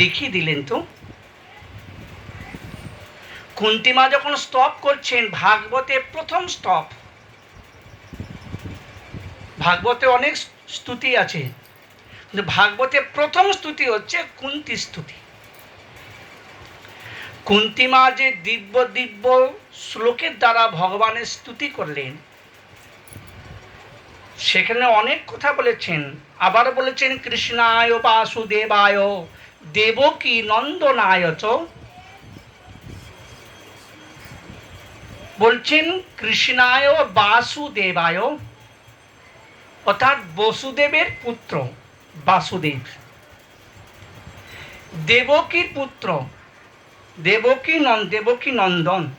দেখিয়ে দিলেন তো। কুন্তিমা যখন স্তব করছেন, ভাগবতে প্রথম স্তব। ভাগবতে অনেক স্তুতি আছে, কিন্তু ভাগবতে প্রথম স্তুতি হচ্ছে কুন্তি স্তুতি। কুন্তিমা যে দিব্য দিব্য শ্লোকের দ্বারা ভগবানের স্তুতি করলেন, সেখানে অনেক কথা বলেছেন। আবার বলেছেন, কৃষ্ণায় বাসুদেবায় দেবকী নন্দনায় চ বলছেন, কৃষ্ণায় বাসুদেবায়, অর্থাৎ বসুদেবের পুত্র, বাসুদেব। দেবকীর পুত্র, দেবকী নন, দেবকী নন্দন।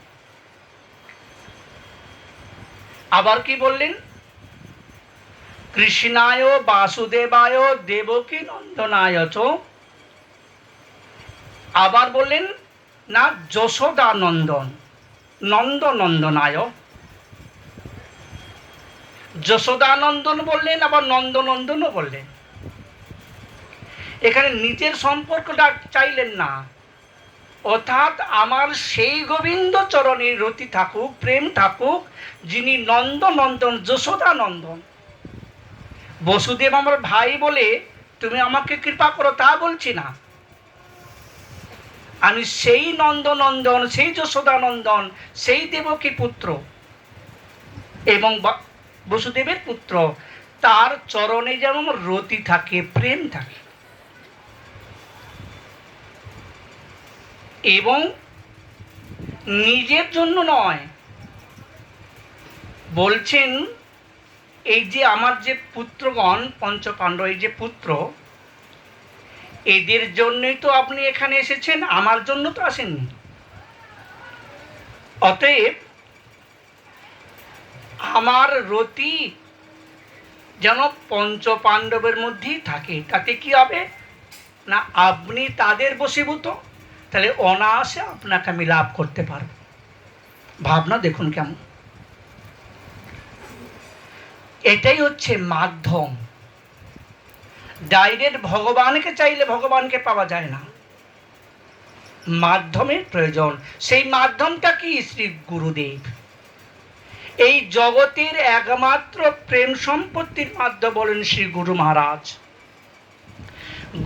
আবার কি বললেন? কৃষ্ণায় বাসুদেবায়, দেবকী নন্দনায় আবার বললেন, না, যশোদানন্দন নন্দনন্দনায় যশোদানন্দন বললেন, আবার নন্দনন্দনও বললেন। এখানে নিজের সম্পর্কটা চাইলেন না। অর্থাৎ আমার সেই গোবিন্দ চরণে রতি থাকুক, প্রেম থাকুক, যিনি নন্দনন্দন, যশোদানন্দন। বসুদেব আমার ভাই বলে, তুমি আমাকে কৃপা করো তা বলছি না। আমি সেই নন্দনন্দন, সেই যশোদানন্দন, সেই দেবকী পুত্র এবং বসুদেবের পুত্র। তার চরণে যেমন রতি থাকে, প্রেম থাকে। এবং নিজের জন্য নয়, বলছেন, এই যে আমার যে পুত্রগণ, পঞ্চপাণ্ডব, এই যে পুত্র এদের জন্যই তো আপনি এখানে এসেছেন, আমার জন্য তো আসেননি। অতএব আমার রতি যেন পঞ্চ পাণ্ডবের মধ্যেই থাকে, তাতে কি হবে? না, আপনি তাদের বসীভূত তাহলে অনায়াসে আপনাকে আমি লাভ করতে পারব। ভাবনা দেখুন কেমন। এটাই হচ্ছে মাধ্যম। ডাইরেক্ট ভগবানকে চাইলে ভগবানকে পাওয়া যায় না। মাধ্যমের প্রয়োজন। সেই মাধ্যমটা কি শ্রী গুরুদেব? এই জগতের একমাত্র প্রেম সম্পত্তির মাধ্যম বলেন শ্রী গুরু মহারাজ।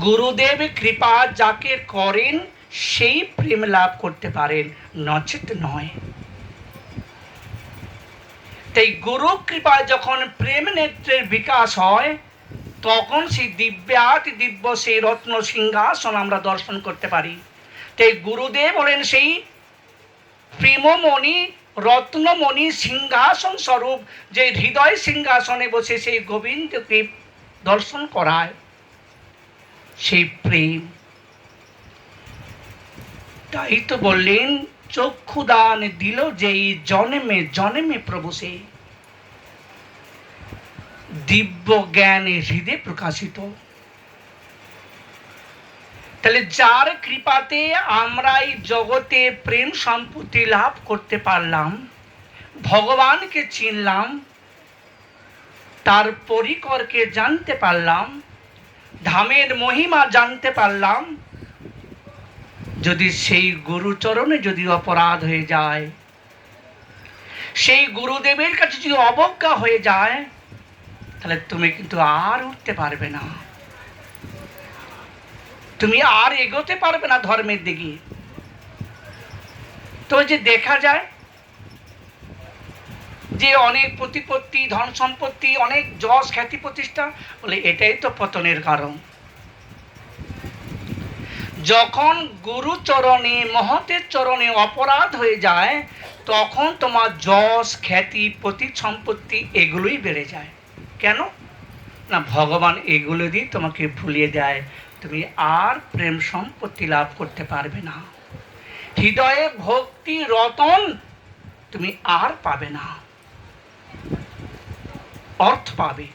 গুরুদেব কৃপা যাকে করেন, সেই প্রেম লাভ করতে পারেন, নচেত নয়। তাই গুরু কৃপায় যখন প্রেম নেত্রের বিকাশ হয় তখন সেই দিব্যাত দিব্য সেই রত্ন সিংহাসন আমরা দর্শন করতে পারি। তাই গুরুদেব হলেন সেই প্রেমমণি, রত্নমণি সিংহাসন স্বরূপ, যে হৃদয় সিংহাসনে বসে সেই গোবিন্দকে দর্শন করায়। সেই প্রেম। তাই তো বললেন, চক্ষুদান দিল যেই জন্মে জন্মে প্রভু সে দিব্য জ্ঞানে হৃদে প্রকাশিত। তাহলে যার কৃপাতে আমরা এই জগতে প্রেম সম্পত্তি লাভ করতে পারলাম, ভগবানকে চিনলাম, তার পরিকরকে জানতে পারলাম, ধামের মহিমা জানতে পারলাম, যদি সেই গুরুচরণে যদি অপরাধ হয়ে যায়, সেই গুরুদেবের কাছে যদি অবজ্ঞা হয়ে যায় তাহলে তুমি কিন্তু আর উঠতে পারবে না। তুমি আর এগোতে পারবে না ধর্মের দিকে। তো যে দেখা যায় যে অনেক প্রতিপত্তি, ধন সম্পত্তি, অনেক যশ, খ্যাতি প্রতিষ্ঠা, বলে এটাই তো পতনের কারণ। যখন গুরু চরণে, মহতের চরণে অপরাধ হয়ে যায়, তখন তোমার যশ, খ্যাতি, প্রতি সম্পত্তি এগুলোই বেড়ে যায়। কেন? না, ভগবান এগুলো দিয়ে তোমাকে ভুলিয়ে দেয়। তুমি আর প্রেম সম্পত্তি লাভ করতে পারবে না। হৃদয়ে ভক্তি রতন তুমি আর পাবে না। অর্থ পাবে,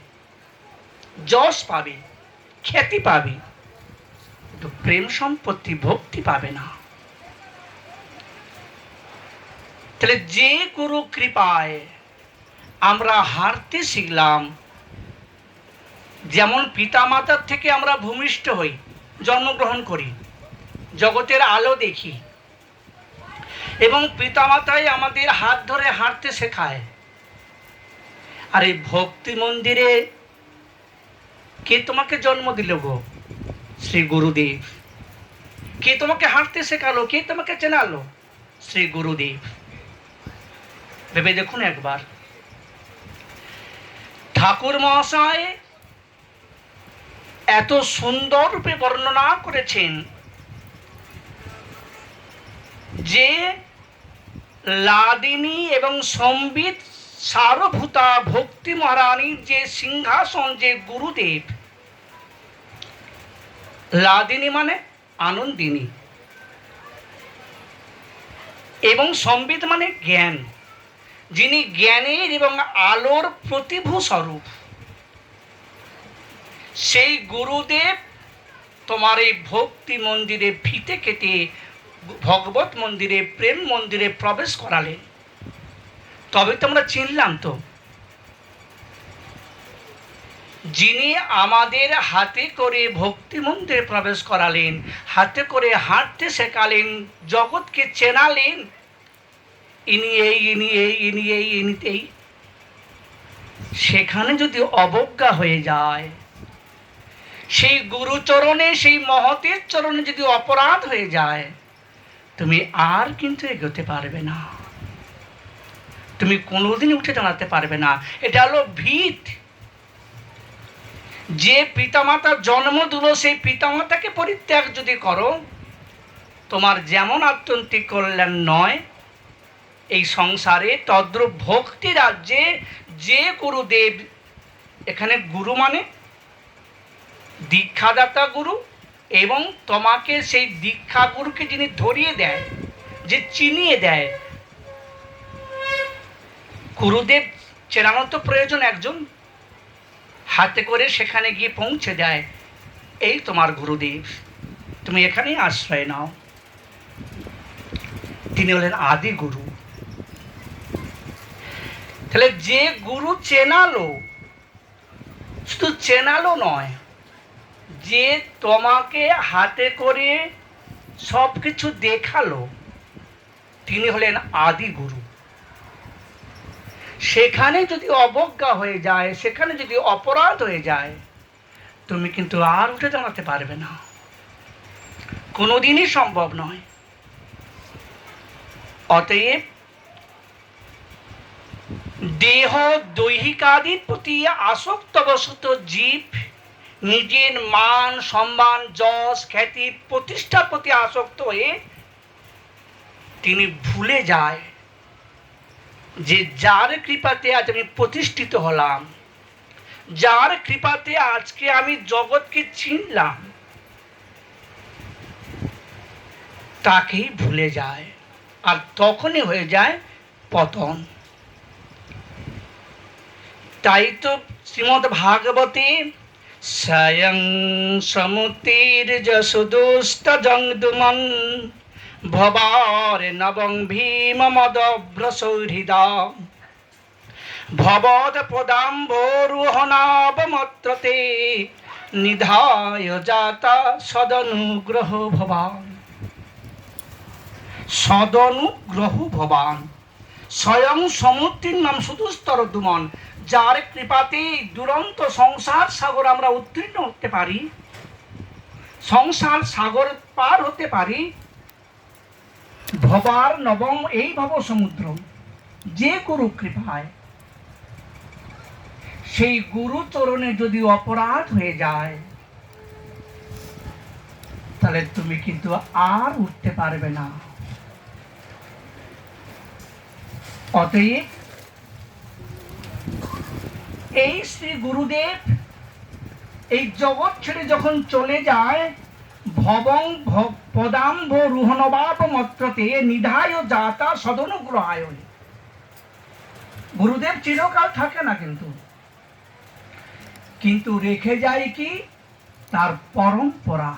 যশ পাবে, খ্যাতি পাবে, কিন্তু প্রেম সম্পত্তি ভক্তি পাবে না। তাহলে যে গুরু কৃপায় আমরা হারতে শিখলাম যেমন পিতা মাতার থেকে আমরা ভূমিষ্ঠ হই, জন্মগ্রহণ করি, জগতের আলো দেখি। এবং পিতামাতাই আমাদের হাত ধরে হাঁটতে শেখায়। আর এই ভক্তি মন্দিরে কে তোমাকে জন্ম দিল গো? শ্রী গুরুদেব। কে তোমাকে হাঁটতে শেখালো? কে তোমাকে চেনালো? শ্রী গুরুদেব। ভেবে দেখুন একবার। ঠাকুর মহাশয় এত সুন্দর রূপে বর্ণনা করেছেন যে লাদিনী এবং সম্বিত সারভূতা ভক্তি মহারানীর যে সিংহাসন, যে গুরুদেব, লাদিনী মানে আনন্দিনী এবং সম্বিত মানে জ্ঞান, যিনি জ্ঞানের এবং আলোর প্রতিভূ স্বরূপ। সেই গুরুদেব তোমার এই ভক্তি মন্দিরে ফিতে কেটে ভগবত মন্দিরে, প্রেম মন্দিরে প্রবেশ করালেন। তবে তো আমরা চিনলাম তো। যিনি আমাদের হাতে করে ভক্তি মন্দিরে প্রবেশ করালেন, হাতে করে হাঁটতে শেখালেন, জগৎকে চেনালেন, ইনি এই ইনি এই ইনি এই ইনি সেখানে যদি অবজ্ঞা হয়ে যায় সেই গুরুচরণে, সেই মহতের চরণে যদি অপরাধ হয়ে যায়, তুমি আর কিন্তু এগোতে পারবে না। তুমি কোনোদিন উঠে দাঁড়াতে পারবে না। এটা হলো ভিত। যে পিতামাতার জন্ম দিল, সেই পিতামাতাকে পরিত্যাগ যদি করো, তোমার যেমন আত্যন্তিক কল্যাণ নয়, এই সংসারে তদ্রূপ ভক্তি রাজ্যে যে গুরুদেব, এখানে গুরু মানে দীক্ষাদাতা গুরু এবং তোমাকে সেই দীক্ষা গুরুকে যিনি ধরিয়ে দেয় যে চিনিয়ে দেয়। গুরুদেব চেনানো তো প্রয়োজন একজন, হাতে করে সেখানে গিয়ে পৌঁছে দেয়, এই তোমার গুরুদেব, তুমি এখানেই আশ্রয় নাও। তিনি হলেন আদি গুরু। তাহলে যে গুরু চেনালো, শুধু চেনালো নয় যে তোমাকে হাতে করে সব কিছু দেখাল, তিনি হলেন আদি গুরু। সেখানে যদি অবজ্ঞা হয়ে যায়, সেখানে যদি অপরাধ হয়ে যায়, তুমি কিন্তু আর উঠে দাঁড়াতে পারবে না। কোনোদিনই সম্ভব নয়। অতএব দেহ দৈহিকাদির প্রতি আসক্তবশত জীব নিজের মান, সম্মান, যশ, খ্যাতি, প্রতিষ্ঠার প্রতি আসক্ত হয়ে তিনি ভুলে যায় যে যার কৃপাতে আজ আমি প্রতিষ্ঠিত হলাম, যার কৃপাতে আজকে আমি জগৎকে চিনলাম, তাকেই ভুলে যায় আর তখনই হয়ে যায় পতন। তাই তো শ্রীমদ ভাগবতে স্বয়ং সমুতির যশোদুষ্ট জংদুমন, ভবার নবং ভীম মদভ্রসৌহৃদা। ভবদ পদাম্বোরোহণাবমত্রতে নিধায় জাতা সদনুগ্রহ ভবান। সদনুগ্রহ ভবান। স্বয়ং সমুদ্রের নাম শুধু স্তরদুমন যার কৃপাতে দুরন্ত সংসার সাগর আমরা উত্তীর্ণ হতে পারি, সংসার সাগর পার হতে পারি। ভবার নবম এই ভব সমুদ্র, যে গুরু কৃপায়, সেই গুরু চরণে যদি অপরাধ হয়ে যায়, তাহলে তুমি কিন্তু আর উঠতে পারবে না। অতএব এই শ্রী গুরুদেব এই জগৎ ছেড়ে যখন চলে যায়, ভবং পদাম্ভ রুহনবাপ মত্রতে নিধায় জাতা সদনুগ্রহায় গুরুদেব চিরকাল থাকে না কিন্তু। কিন্তু রেখে যায় কি? তার পরম্পরা।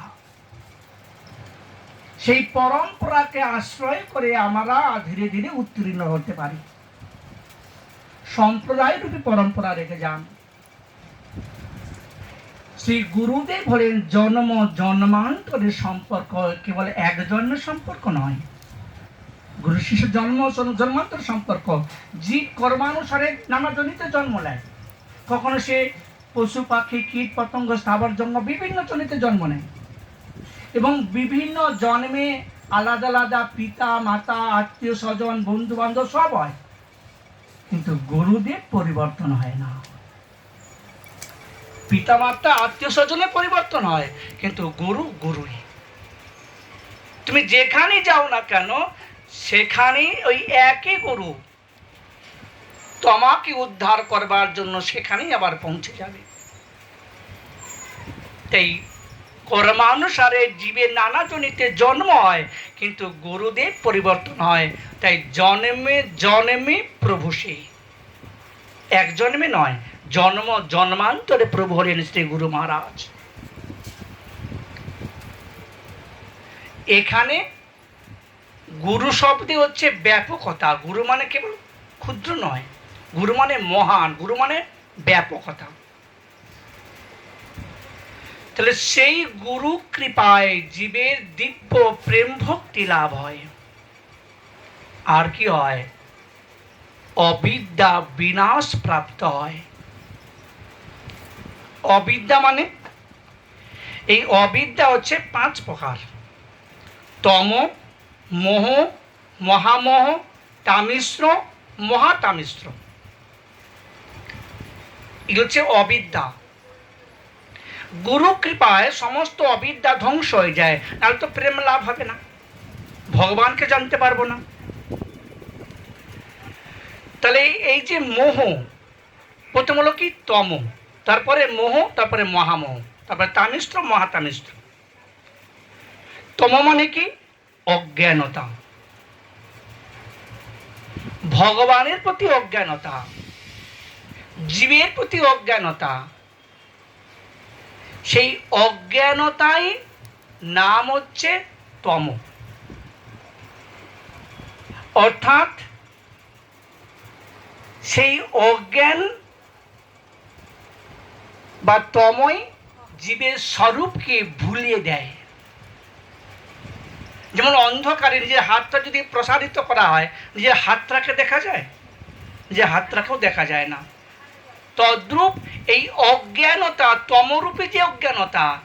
সেই পরম্পরাকে আশ্রয় করে আমরা ধীরে ধীরে উত্তীর্ণ হতে পারি। সম্প্রদায় রূপী পরম্পরা রেখে যান। শ্রী গুরুদেব হলেন জন্ম জন্মান্তরের সম্পর্ক, কেবল এক সম্পর্ক নয়। গুরু শিশু জন্ম জন্মান্তর সম্পর্ক, জীব কর্মানুসারে নানা জনিতে জন্ম নেয়। কখনো সে পশু, পাখি, কীট, পতঙ্গ, স্থাবর জন্ম বিভিন্ন জনিতে জন্ম নেয়। এবং বিভিন্ন জন্মে আলাদা আলাদা পিতা, মাতা, আত্মীয় স্বজন বন্ধু বান্ধব সব হয়। কিন্তু গুরুদেব পরিবর্তন হয় না। পিতা মাতা আত্মীয় স্বজনের পরিবর্তন হয়, কিন্তু গুরু গুরুই। তুমি যেখানে যাও না কেন সেখানে ওই একই গুরু। তোমাকে উদ্ধার করবার জন্য সেখানেই আবার পৌঁছে যাবে। তাই কর্মানুসারে জীবের নানা জনিতে জন্ম হয়, কিন্তু গুরুদেব পরিবর্তন হয়। তাই জন্মে জন্মে প্রভু সেই এক জন্মে নয়, জন্ম জন্মান্তরে প্রভু হলেন শ্রী গুরু মহারাজ। এখানে গুরু শব্দে হচ্ছে ব্যাপকতা। গুরু মানে কেবল ক্ষুদ্র নয়, গুরু মানে মহান, গুরু মানে ব্যাপকতা। তাহলে সেই গুরু কৃপায় জীবের দিব্য প্রেম ভক্তি লাভ হয়। আর কি হয়? অবিদ্যা বিনাশ প্রাপ্ত হয়। অবিদ্যা মানে? এই অবিদ্যা হচ্ছে পাঁচ প্রকার। তম, মোহ, মহামোহ, তামিশ্র, মহাতামিশ্র। এগুলো হচ্ছে অবিদ্যা। গুরু কৃপায় সমস্ত অবিদ্যা ধ্বংস হয়ে যায়। নাহলে তো প্রেম লাভ হবে না। ভগবানকে জানতে পারব না। তাহলে এই- যে মোহ, প্রথম হলো কি? তম। তারপরে মোহ, তারপরে মহামোহ। তারপরে তামিস্ত্র মহাতামিস্ত্র তম মানে কি? অজ্ঞানতা। ভগবানের প্রতি অজ্ঞানতা। জীবের প্রতি অজ্ঞানতা। সেই অজ্ঞানতাই নাম হচ্ছে তম। অর্থাৎ সেই অজ্ঞান বা তমই জীবের স্বরূপকে ভুলিয়ে দেয়। যেমন অন্ধকারে নিজের হাতটা যদি প্রসারিত করা হয়, নিজের হাতটাকে দেখা যায়? নিজের হাতটাকেও দেখা যায় না। তদ্রূপ এই অজ্ঞানতা, তমরূপে যে অজ্ঞানতা,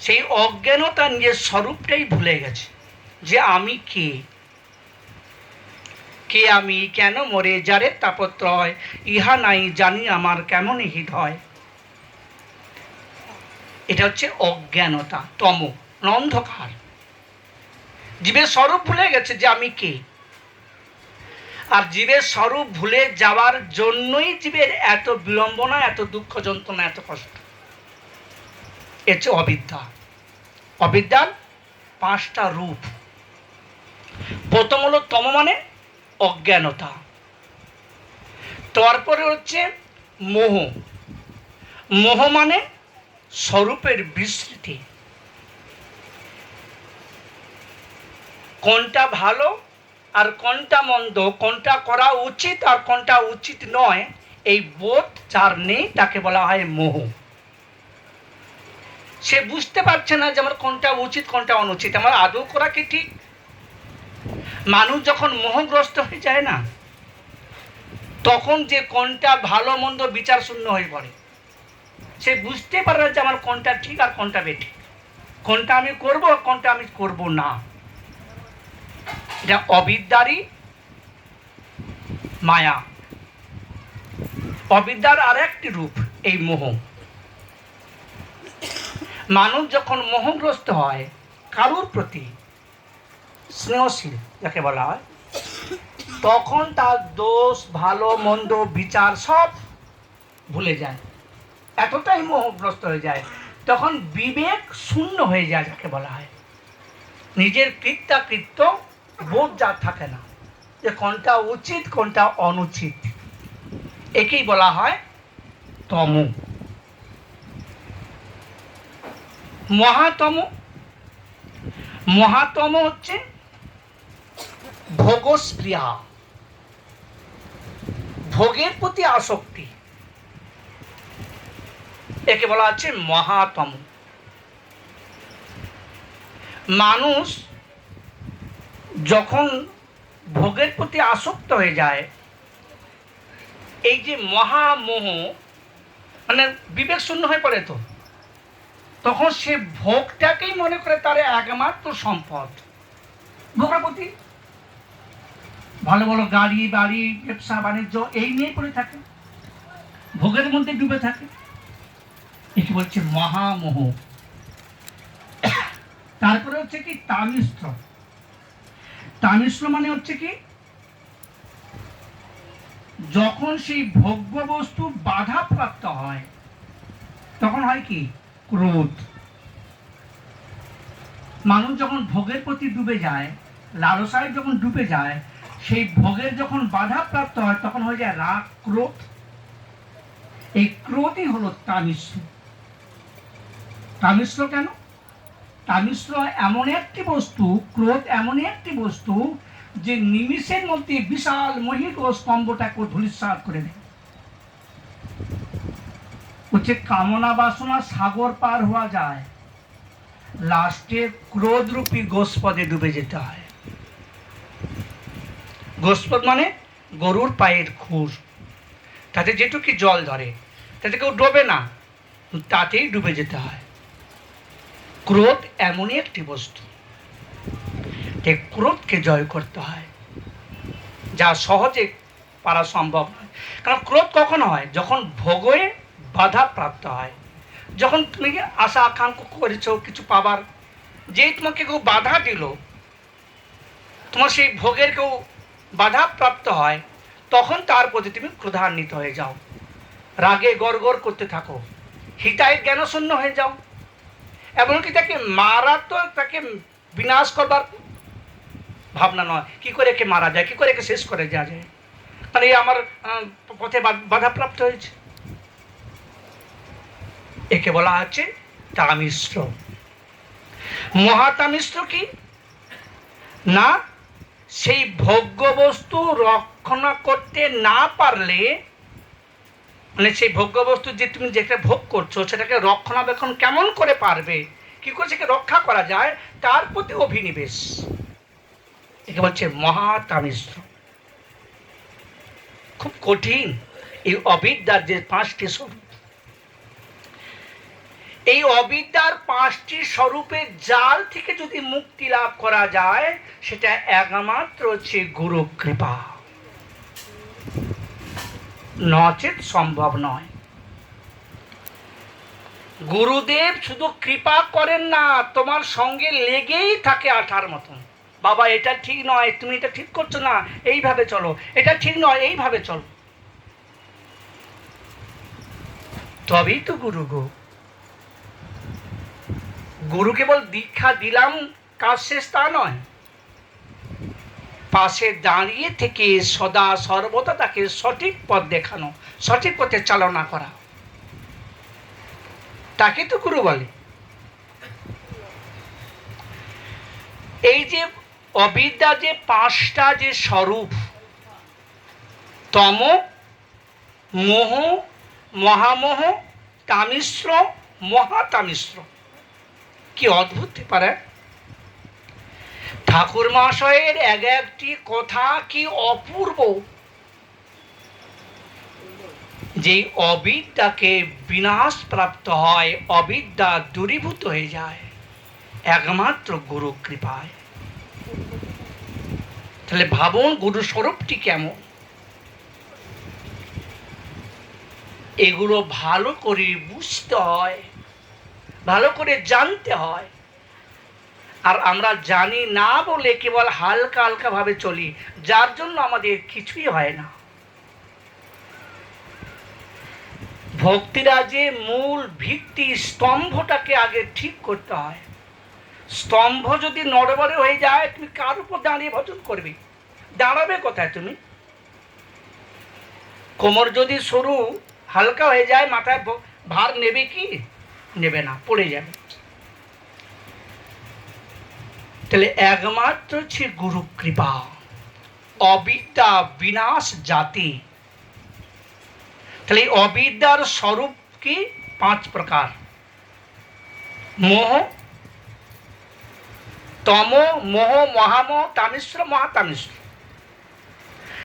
সেই অজ্ঞানতা নিজের স্বরূপটাই ভুলে গেছে। যে আমি কে? কে আমি? কেন মরে? যারে তাপত্র হয়, ইহা নাই জানি আমার কেমন হিত হয়। এটা হচ্ছে অজ্ঞানতা, তম, অন্ধকার। জীবের স্বরূপ ভুলে গেছে যে আমি কে? আর জীবের স্বরূপ ভুলে যাওয়ার জন্যই জীবের এত বিড়ম্বনা, এত দুঃখ যন্ত্রণা, এত কষ্ট। এ হচ্ছে অবিদ্যা। অবিদ্যার পাঁচটা রূপ। প্রথম হলো তম মানে অজ্ঞানতা। তারপরে হচ্ছে মোহ। মোহ মানে স্বরূপের বিস্মৃতি কোনটা ভালো আর কোনটা মন্দ, কোনটা করা উচিত আর কোনটা উচিত নয়, এই বোধ যার নেই তাকে বলা হয় মোহ। সে বুঝতে পারছে না যে আমার কোনটা উচিত, কোনটা অনুচিত। আমার আদৌ করা কি ঠিক? মানুষ যখন মোহগ্রস্ত হয়ে যায় না, তখন যে কোনটা ভালো, মন্দ, বিচার শূন্য হয়ে পড়ে। সে বুঝতে পারে না যে আমার কোনটা ঠিক আর কোনটা বেঠিক। কোনটা আমি করব, কোনটা আমি করব না। এটা অবিদ্যারই মায়া। অবিদ্যার আর একটি রূপ এই মোহ। মানুষ যখন মোহগ্রস্ত হয়, কারুর প্রতি স্নেহশীল যাকে বলা হয়, তখন তার দোষ, ভালো, মন্দ, বিচার সব ভুলে যায়। এতটাই মোহগ্রস্ত হয়ে যায়, তখন বিবেক শূন্য হয়ে যায় যাকে বলা হয়। নিজের কৃত্যাকৃত্য বোধ যা থাকে না, যে কোনটা উচিত, কোনটা অনুচিত। একেই বলা হয় তম। মহাতম। মহাতম হচ্ছে ভোগস্প্রিয়া ভোগের প্রতি আসক্তি। একে বলা হচ্ছে মহাতম। মানুষ যখন ভোগের প্রতি আসক্ত হয়ে যায়, এই যে মহামোহ মানে বিবেক শূন্য হয়ে পড়ে তো, তখন সে ভোগটাকেই মনে করে তার একমাত্র সম্পদ। ভোগের প্রতি ভালো ভালো গাড়ি, বাড়ি, ব্যবসা, বাণিজ্য, এই নিয়ে পড়ে থাকে। ভোগের মধ্যে ডুবে থাকে। একে বলছে মহামোহ। তারপরে হচ্ছে কি তামিস্ত্র। তামিস্ত্র মানে হচ্ছে কি? যখন সেই ভোগ্য বস্তু বাধাপ্রাপ্ত হয়, তখন হয় কি? ক্রোধ। মানুষ যখন ভোগের প্রতি ডুবে যায় লালসায় যখন ডুবে যায়, সেই ভোগের যখন বাধাপ্রাপ্ত হয়, তখন হয়ে যায় রাগ, ক্রোধ। এই ক্রোধই হলো তামিশ্র তামিশ্র কেন? তামিশ্র এমন একটি বস্তু, ক্রোধ এমন একটি বস্তু, যে নিমিষের মধ্যে বিশাল মহিত ও স্তম্ভটাকে ধূলিসাৎ করে দেয়। হচ্ছে কামনা বাসনা সাগর পার হওয়া যায়, লাস্টে ক্রোধরূপী গোস্পদে ডুবে যেতে হয়। গোস্পদ মানে গরুর পায়ের খুর তাতে যেটুকু জল ধরে, তাতে কেউ ডোবে না, তাতেই ডুবে যেতে হয়। ক্রোধ এমনই একটি বস্তু। যে ক্রোধকে জয় করতে হয়, যা সহজে পারা সম্ভব নয়। কারণ ক্রোধ কখন হয়? যখন ভোগে বাধা প্রাপ্ত হয়। যখন তুমি আশা, আকাঙ্ক্ষা করেছ কিছু পাবার, যেই তোমাকে কেউ বাধা দিল, তোমার সেই ভোগের কেউ বাধা প্রাপ্ত হয়, তখন তার প্রতি তুমি ক্রোধান্বিত হয়ে যাও। রাগে গড় করতে থাকো। হিতায় জ্ঞানশূন্য হয়ে যাও। এমনকি তাকে মারা তো তাকে বিনাশ করবার ভাবনা নয়। কি করে একে মারা যায়? কি করে একে শেষ করে দেওয়া যায়? মানে আমার পথে বাধাপ্রাপ্ত হয়েছে। একে বলা হচ্ছে তামিশ্র। মহাতামিশ্র কি? না, সেই ভোগ্য বস্তু রক্ষণা করতে না পারলে মানে সেই ভোগ্য বস্তু যে তুমি যেটা ভোগ করছ, সেটাকে রক্ষণাবেক্ষণ কেমন করে পারবে? কি করে সেকে রক্ষা করা যায়? তার প্রতি অভিনিবেশ। একে বলছে মহাতামিশ্র খুব কঠিন এই অবিদ্যার যে পাঁচটি স্বরূপ। এই অবিদ্যার পাঁচটি স্বরূপের জাল থেকে যদি মুক্তি লাভ করা যায়, সেটা একমাত্র হচ্ছে গুরু কৃপা নচেত সম্ভব নয়। গুরুদেব শুধু কৃপা করেন না, তোমার সঙ্গে লেগেই থাকে আঠার মতন। বাবা, এটা ঠিক নয়, তুমি এটা ঠিক করছ না, এইভাবে চলো। এটা ঠিক নয়, এইভাবে চলো। তবেই তো গুরু গো। গুরু কেবল দীক্ষা দিলাম, কাজ শেষ তা নয়। পাশে দাঁড়িয়ে থেকে সদা সর্বদা তাকে সঠিক পথ দেখানো, সঠিক পথে চালনা করা। তাকে তো গুরু বলে। এই যে অবিদ্যা যে পাঁচটা যে স্বরূপ, তম, মোহ, মহামোহ, তামিশ্র, মহাতামিশ্র। কি অদ্ভুত পারে? ঠাকুর মহাশয়ের এক একটি কথা কি অপূর্ব? যে অবিদ্যাকে বিনাশ প্রাপ্ত হয়, অবিদ্যা দূরীভূত হয়ে যায়, একমাত্র গুরু কৃপায়। তাহলে ভাবুন গুরু স্বরূপটি কেমন? এগুলো ভালো করে বুঝতে হয়, ভালো করে জানতে হয়। আর আমরা জানি না বলে কেবল হালকা হালকা ভাবে চলি, যার জন্য আমাদের কিছুই হয় না। ভক্তিরা যে মূল ভিত্তি স্তম্ভটাকে আগে ঠিক করতে হয়। স্তম্ভ যদি নড়বড়ে হয়ে যায়, তুমি কার উপর দাঁড়িয়ে ভজন করবে? দাঁড়াবে কোথায় তুমি? কোমর যদি সরু, হালকা হয়ে যায়, মাথায় ভার নেবে কি? নেবে না, পড়ে যাবে। তাহলে একমাত্র হচ্ছে গুরু কৃপা অবিদ্যা বিনাশ জাতি। তাহলে অবিদ্যার স্বরূপ কি? পাঁচ প্রকার। মোহ, তম, মোহ, মহামোহ, তামিশ্র, মহাতামিশ্র।